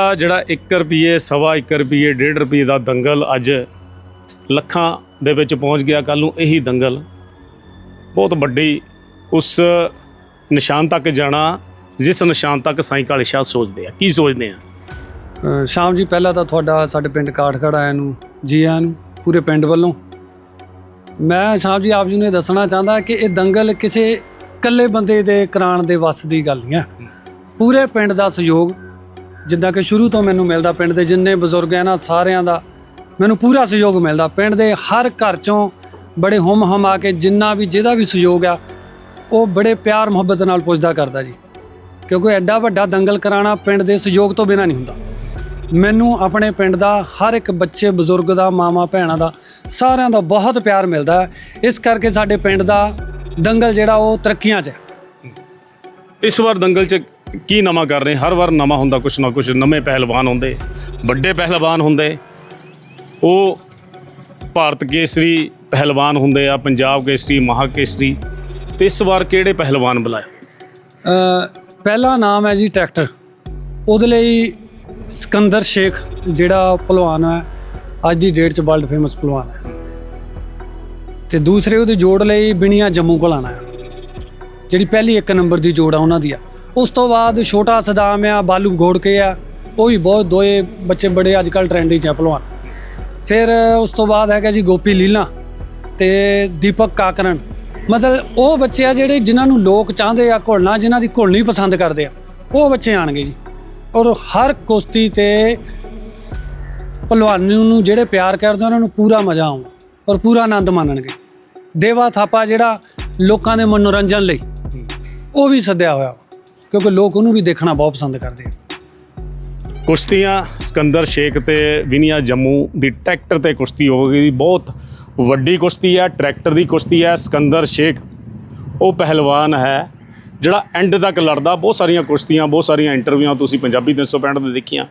ਆ ਜਿਹੜਾ 1 ਰੁਪਏ ਸਵਾ 1 ਰੁਪਏ 1.5 ਰੁਪਏ ਦਾ ਦੰਗਲ ਅੱਜ ਲੱਖਾਂ ਦੇ ਵਿੱਚ ਪਹੁੰਚ ਗਿਆ। ਕੱਲ ਨੂੰ ਇਹੀ ਦੰਗਲ। ਬਹੁਤ ਵੱਡੀ ਉਸ ਨਿਸ਼ਾਨ ਤੱਕ ਜਾਣਾ, ਜਿਸ ਨਿਸ਼ਾਨ ਤੱਕ ਸਾਈਂ ਕਾਲੇ ਸ਼ਾਹ ਸੋਚਦੇ ਆ। ਕੀ ਸੋਚਦੇ ਆ? ਸ਼ਾਮ ਜੀ, ਪਹਿਲਾਂ ਤਾਂ ਤੁਹਾਡਾ ਸਾਡੇ ਪਿੰਡ ਕਾਠਗੜ੍ਹ ਆਇਆਂ ਨੂੰ, ਜੀ ਆਇਆਂ ਨੂੰ, ਪੂਰੇ ਪਿੰਡ ਵੱਲੋਂ। ਮੈਂ ਸ਼ਾਮ ਜੀ, ਆਪ ਜੀ ਨੂੰ ਇਹ ਦੱਸਣਾ ਚਾਹੁੰਦਾ ਕਿ ਇਹ ਦੰਗਲ ਕਿਸੇ ਇਕੱਲੇ ਬੰਦੇ ਦੇ ਕਰਾਣ ਦੇ ਵੱਸ ਦੀ ਗੱਲ ਨਹੀਂ ਹੈ ਪੂਰੇ ਪਿੰਡ ਦਾ ਸਹਿਯੋਗ ਜਿੱਦਾਂ ਕਿ ਸ਼ੁਰੂ ਤੋਂ ਮੈਨੂੰ ਮਿਲਦਾ ਪਿੰਡ ਦੇ ਜਿੰਨੇ ਬਜ਼ੁਰਗ ਹੈ ਨਾ, ਸਾਰਿਆਂ ਦਾ ਮੈਨੂੰ ਪੂਰਾ ਸਹਿਯੋਗ ਮਿਲਦਾ। ਪਿੰਡ ਦੇ ਹਰ ਘਰ ਚੋਂ ਬੜੇ ਹੁਮ ਹਮ ਆ ਕੇ ਜਿੰਨਾ ਵੀ, ਜਿਹਦਾ ਵੀ ਸਹਿਯੋਗ ਆ, ਉਹ ਬੜੇ ਪਿਆਰ ਮੁਹੱਬਤ ਨਾਲ ਪੁੱਛਦਾ ਕਰਦਾ ਜੀ। ਕਿਉਂਕਿ ਐਡਾ ਵੱਡਾ ਦੰਗਲ ਕਰਾਣਾ ਪਿੰਡ ਦੇ ਸਹਿਯੋਗ ਤੋਂ ਬਿਨਾਂ ਨਹੀਂ ਹੁੰਦਾ। ਮੈਨੂੰ ਆਪਣੇ ਪਿੰਡ ਦਾ ਹਰ ਇੱਕ ਬੱਚੇ, ਬਜ਼ੁਰਗ ਦਾ ਮਾਮਾ ਭੈਣਾਂ ਦਾ ਸਾਰਿਆਂ ਦਾ ਬਹੁਤ ਪਿਆਰ ਮਿਲਦਾ ਹੈ। ਇਸ ਕਰਕੇ ਸਾਡੇ ਪਿੰਡ ਦਾ ਦੰਗਲ ਜਿਹੜਾ ਉਹ ਤਰੱਕੀਆਂ 'ਚ ਹੈ। ਇਸ ਵਾਰ ਦੰਗਲ 'ਚ ਕੀ ਨਵਾਂ ਕਰ ਰਹੇ? ਹਰ ਵਾਰ ਨਵਾਂ ਹੁੰਦਾ ਕੁਛ ਨਾ ਕੁਛ, ਨਵੇਂ ਪਹਿਲਵਾਨ ਹੁੰਦੇ, ਵੱਡੇ ਪਹਿਲਵਾਨ ਹੁੰਦੇ। ਉਹ ਭਾਰਤ ਕੇਸਰੀ ਪਹਿਲਵਾਨ ਹੁੰਦੇ ਆ, ਪੰਜਾਬ ਕੇਸਰੀ, ਮਹਾ ਕੇਸਰੀ। ਤੇ ਇਸ ਵਾਰ ਕਿਹੜੇ ਪਹਿਲਵਾਨ ਬੁਲਾਏ? ਪਹਿਲਾ ਨਾਮ ਹੈ ਜੀ ਟਰੈਕਟਰ। ਉਹਦੇ ਲਈ ਸਿਕੰਦਰ ਸ਼ੇਖ, ਜਿਹੜਾ ਪਹਿਲਵਾਨ ਹੈ, ਅੱਜ ਦੀ ਡੇਟ 'ਚ ਵਰਲਡ ਫੇਮਸ ਪਹਿਲਵਾਨ ਹੈ। ਤੇ ਦੂਸਰੇ ਉਹਦੇ ਜੋੜ ਲਈ ਬਿਨੀਆ ਜੰਮੂ ਕੋਲਾਣਾ ਹੈ। ਜਿਹੜੀ ਪਹਿਲੀ ਇੱਕ ਨੰਬਰ ਦੀ ਜੋੜ ਆ, ਉਹਨਾਂ ਦੀ ਆ। ਉਸ ਤੋਂ ਬਾਅਦ ਛੋਟਾ ਸਦਾਮ ਆ, ਬਾਲੂ ਘੋੜ ਕੇ ਆ, ਉਹ ਵੀ ਬਹੁਤ ਦੋਏ ਬੱਚੇ ਬੜੇ ਅੱਜ ਕੱਲ ਟ੍ਰੈਂਡ 'ਚ ਆ ਪਹਿਲਵਾਨ ਫਿਰ ਉਸ ਤੋਂ ਬਾਅਦ ਹੈਗਾ ਜੀ ਗੋਪੀ ਲੀਲਾ ਤੇ ਦੀਪਕ ਕਾਕਰਨ। ਮਤਲਬ ਉਹ ਬੱਚੇ ਆ ਜਿਹੜੇ ਜਿਨ੍ਹਾਂ ਨੂੰ ਲੋਕ ਚਾਹੁੰਦੇ ਆ ਘੁਲਣਾ, ਜਿਨ੍ਹਾਂ ਦੀ ਘੁਲਣੀ ਪਸੰਦ ਕਰਦੇ ਆ, ਉਹ ਬੱਚੇ ਆਣਗੇ ਜੀ। ਔਰ ਹਰ ਕੁਸ਼ਤੀ ਤੇ ਪਹਿਲਵਾਨੀ ਨੂੰ ਜਿਹੜੇ ਪਿਆਰ ਕਰਦੇ ਉਹਨਾਂ ਨੂੰ ਪੂਰਾ ਮਜ਼ਾ ਆਉਣਾ ਔਰ ਪੂਰਾ ਆਨੰਦ ਮਾਣਨਗੇ। ਦੇਵਾ ਥਾਪਾ ਜਿਹੜਾ ਲੋਕਾਂ ਦੇ ਮਨੋਰੰਜਨ ਲਈ, ਉਹ ਵੀ ਸੱਦਿਆ ਹੋਇਆ। ਕਿਉਂਕਿ ਲੋਕ ਉਹਨੂੰ ਵੀ ਦੇਖਣਾ ਬਹੁਤ ਪਸੰਦ ਕਰਦੇ ਆ। ਕੁਸ਼ਤੀਆਂ ਸਿਕੰਦਰ ਸ਼ੇਖ ਤੇ ਵਿਨੀਆ ਜੰਮੂ ਦੀ ਟਰੈਕਟਰ ਤੇ ਕੁਸ਼ਤੀ ਹੋਵੇਗੀ ਬਹੁਤ ਵੱਡੀ ਕੁਸ਼ਤੀ ਹੈ ਟਰੈਕਟਰ ਦੀ ਕੁਸ਼ਤੀ ਹੈ ਸਿਕੰਦਰ ਸ਼ੇਖ। ਉਹ ਪਹਿਲਵਾਨ ਹੈ ਜਿਹੜਾ ਐਂਡ ਤੱਕ ਲੜਦਾ। ਬਹੁਤ ਸਾਰੀਆਂ ਕੁਸ਼ਤੀਆਂ ਬਹੁਤ ਸਾਰੀਆਂ ਇੰਟਰਵਿਊਆਂ ਤੁਸੀਂ ਪੰਜਾਬੀ 365 ਤੇ ਦੇਖੀਆਂ।